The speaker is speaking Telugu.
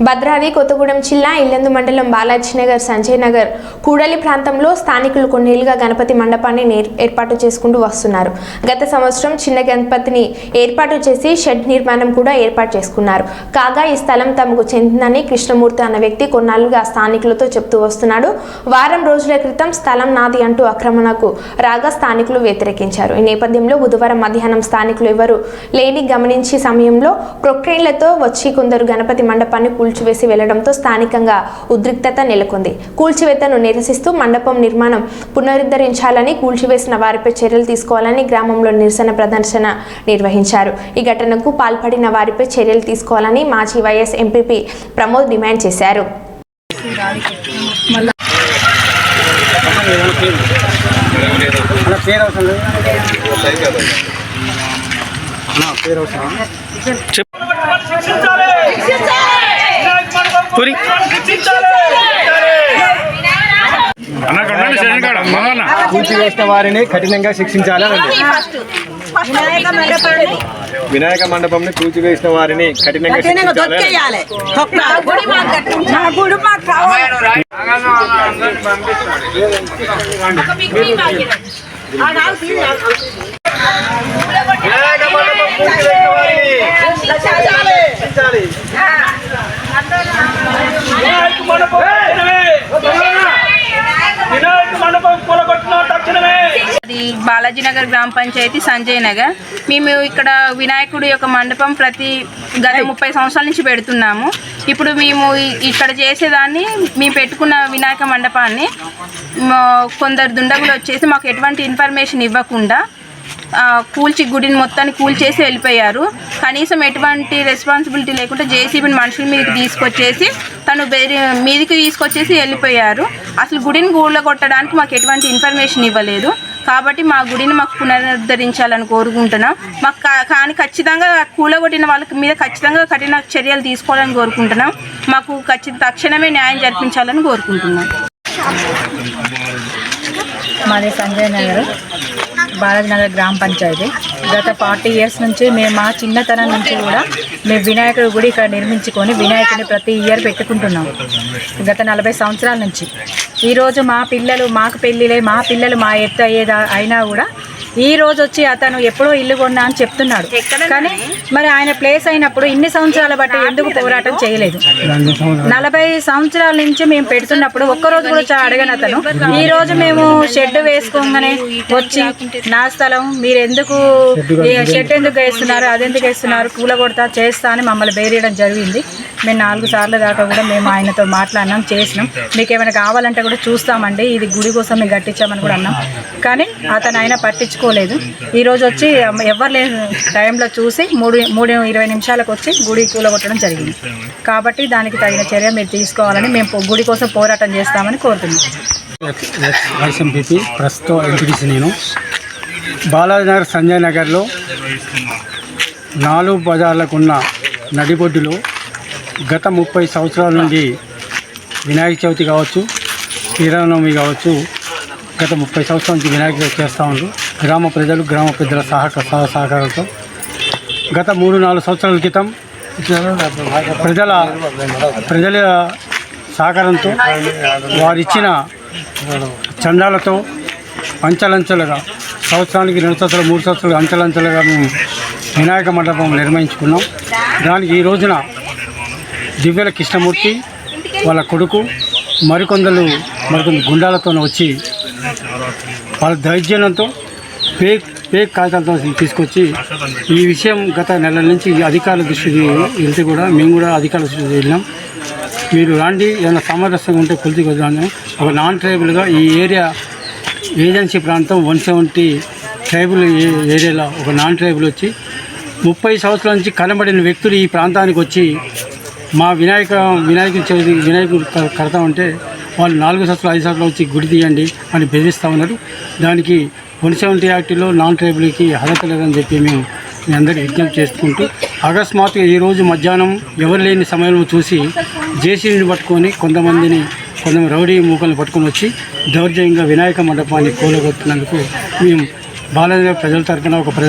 భద్రాద్రి కొత్తగూడెం జిల్లా ఇల్లెందు మండలం బాలాజీనగర్ సంజయ్ నగర్ కూడలి ప్రాంతంలో స్థానికులు కొన్నేళ్ళుగా గణపతి మండపాన్ని నేర్- ఏర్పాటు చేసుకుంటూ వస్తున్నారు. గత సంవత్సరం చిన్న గణపతిని ఏర్పాటు చేసి షెడ్ నిర్మాణం కూడా ఏర్పాటు చేసుకున్నారు. కాగా ఈ స్థలం తమకు చెందిందని కృష్ణమూర్తి అన్న వ్యక్తి కొన్నాళ్ళుగా స్థానికులతో చెప్తూ వస్తున్నాడు. వారం రోజుల క్రితం స్థలం నాది అంటూ ఆక్రమణకు రాగా స్థానికులు వ్యతిరేకించారు. ఈ నేపథ్యంలో బుధవారం మధ్యాహ్నం స్థానికులు ఎవరు లేని గమనించే సమయంలో ప్రొక్రెయిన్లతో వచ్చి కొందరు గణపతి మండపాన్ని కూల్చివేసి వెళ్ళడంతో స్థానికంగా ఉద్రిక్తత నెలకొంది. కూల్చివేతను నిరసిస్తూ మండపం నిర్మాణం పునరుద్ధరించాలని కూల్చివేసిన వారిపై చర్యలు తీసుకోవాలని గ్రామంలో నిరసన ప్రదర్శన నిర్వహించారు. ఈ ఘటనకు పాల్పడిన వారిపై చర్యలు తీసుకోవాలని మాజీ వైఎస్ ఎంపీపీ ప్రమోద్ డిమాండ్ చేశారు. పేరు అవసరం లేదు అన్నా, పేరు అవసరం అన్న అక్కడ ఉండండి, శరణ్ కాడ, మగన్న. పూర్తి చేసిన వారిని కఠినంగా శిక్షించాలి అని ఉంది. వినాయక మండపంని. కూల్చివేసిన వారిని కఠినంగా శిక్షించాలి మాకు కావాలి వినాయక మండపం వారిని శిక్షించాలి. అది బాలాజీనగర్ గ్రామ పంచాయతీ సంజయ్ నగర్. మేము ఇక్కడ వినాయకుడి యొక్క మండపం ప్రతి గత ముప్పై సంవత్సరాల నుంచి పెడుతున్నాము. ఇప్పుడు మేము ఇక్కడ చేసేదాన్ని మేము పెట్టుకున్న వినాయక మండపాన్ని మా- కొందరు దుండగులు వచ్చేసి మాకు ఎటువంటి ఇన్ఫర్మేషన్ ఇవ్వకుండా కూల్చి గుడిని మొత్తాన్ని కూల్చేసి వెళ్ళిపోయారు. కనీసం ఎటువంటి రెస్పాన్సిబిలిటీ లేకుండా జేసీబీని మనుషుల మీదకి తీసుకొచ్చేసి తను వేరే మీదికి తీసుకొచ్చేసి వెళ్ళిపోయారు. అసలు గుడిని కొట్టడానికి మాకు ఎటువంటి ఇన్ఫర్మేషన్ ఇవ్వలేదు. కాబట్టి మా గుడిని మాకు పునరుద్ధరించాలని కోరుకుంటున్నాం. మాకు కా- కానీ ఖచ్చితంగా కూలగొట్టిన వాళ్ళకి మీద ఖచ్చితంగా కఠిన చర్యలు తీసుకోవాలని కోరుకుంటున్నాం. మాకు ఖచ్చిత తక్షణమే న్యాయం జరిపించాలని కోరుకుంటున్నాం. మాది సంజయ్ నగర్. బాలాజీనగర్ గ్రామ పంచాయతీ. గత ఫార్టీ ఇయర్స్ నుంచి మేము మా చిన్నతనం నుంచి కూడా మేము వినాయకుడు గుడి ఇక్కడ నిర్మించుకొని వినాయకుడిని ప్రతి ఇయర్ పెట్టుకుంటున్నాం. గత నలభై సంవత్సరాల నుంచి. ఈరోజు మా పిల్లలు మాకు పెళ్ళిలే మా పిల్లలు మా ఎత్తు అయ్యేదా అయినా కూడా ఈ రోజు వచ్చి అతను ఎప్పుడో ఇల్లు కొన్నా అని చెప్తున్నాడు. కానీ మరి ఆయన ప్లేస్ అయినప్పుడు ఇన్ని సంవత్సరాల బట్టి ఎందుకు పోరాటం చేయలేదు. నలభై సంవత్సరాల నుంచి మేము పెడుతున్నప్పుడు ఒక్కరోజు కూడా చా- అడగను అతను. ఈ రోజు మేము షెడ్ వేసుకోగానే వచ్చి నా స్థలం మీరు ఎందుకు ఈ షెడ్ ఎందుకు వేస్తున్నారు అదెందుకు వేస్తున్నారు కూల కొడతా చేస్తా అని మమ్మల్ని బేరేయడం జరిగింది. మేము నాలుగు సార్లు దాకా కూడా మేము ఆయనతో మాట్లాడినాం చేసినాం. మీకు ఏమైనా కావాలంటే కూడా చూస్తామండి. ఇది గుడి కోసం మేము కట్టించామని కూడా అన్నాం. కానీ అతను ఆయన పట్టించుకోలేదు ఈ ఈరోజు వచ్చి ఎవరు లేని టైంలో చూసి మూడు మూడు ఇరవై నిమిషాలకు వచ్చి గుడి కూలగొట్టడం జరిగింది. కాబట్టి దానికి తగిన చర్య మీరు తీసుకోవాలని మేము గుడి కోసం పోరాటం చేస్తామని కోరుతున్నాం. ప్రస్తుతం ఎంపీటీసీ నేను. బాలాజీనగర్ సంజయ్ నగర్లో నాలుగు బజార్లకు ఉన్న నడిబొడ్డులో గత ముప్పై సంవత్సరాల నుండి వినాయక చవితి కావచ్చు శ్రీరామనవమి కావచ్చు గత ముప్పై సంవత్సరాల నుంచి వినాయక చవితి చేస్తూ ఉంటారు గ్రామ ప్రజలు గ్రామ పెద్దల సహక సహ- సహకారంతో గత మూడు నాలుగు సంవత్సరాల క్రితం ప్రజల ప్రజల సహకారంతో వారిచ్చిన చందాలతో అంచెలంచెలుగా సంవత్సరానికి రెండు సంవత్సరాలు మూడు సంవత్సరాలు అంచెలంచెలుగా మేము వినాయక మండపం నిర్మించుకున్నాం. దానికి ఈ రోజున దివ్యల కృష్ణమూర్తి వాళ్ళ కొడుకు మరికొందరు మరికొందరు గుండాలతో వచ్చి వాళ్ళ దైర్జన్యంతో పేక్ పేక్ కాగితాలతో తీసుకొచ్చి ఈ విషయం గత నెల నుంచి అధికారుల దృష్టికి వెళ్తే కూడా మేము కూడా అధికారుల దృష్టికి వెళ్ళాం మీరు రాండి ఏమైనా సామరస్యంగా ఉంటే కొలితికి వద్దాను ఒక నాన్ ట్రైబుల్గా ఈ ఏరియా ఏజెన్సీ ప్రాంతం వన్ సెవెంటీ ట్రైబుల్ ఏ- ఏరియాలో ఒక నాన్ ట్రైబుల్ వచ్చి ముప్పై సంవత్సరాల నుంచి కనబడిన వ్యక్తులు ఈ ప్రాంతానికి వచ్చి మా వినాయక వినాయకుడి చవితి వినాయకుడు క- కడతామంటే వాళ్ళు నాలుగు సంవత్సరాలు ఐదు సంవత్సరాలు వచ్చి గుడి తీయండి అని బెదిరిస్తూ ఉన్నారు. దానికి వన్ సెవెంటీ యాక్ట్లో నాన్ ట్రైబుల్కి అర్హత లేదని చెప్పి మేము మీ అందరికీ విజ్ఞప్తి చేసుకుంటూ అకస్మాత్తుగా ఈరోజు మధ్యాహ్నం ఎవరు లేని సమయంలో చూసి జేసీని పట్టుకొని కొంతమందిని కొంతమంది రౌడీ మూకలను పట్టుకొని వచ్చి దౌర్జన్యంగా వినాయక మండపాన్ని కూలగొట్టినందుకు మేము బాలాజీ ప్రజల తరఫున ఒక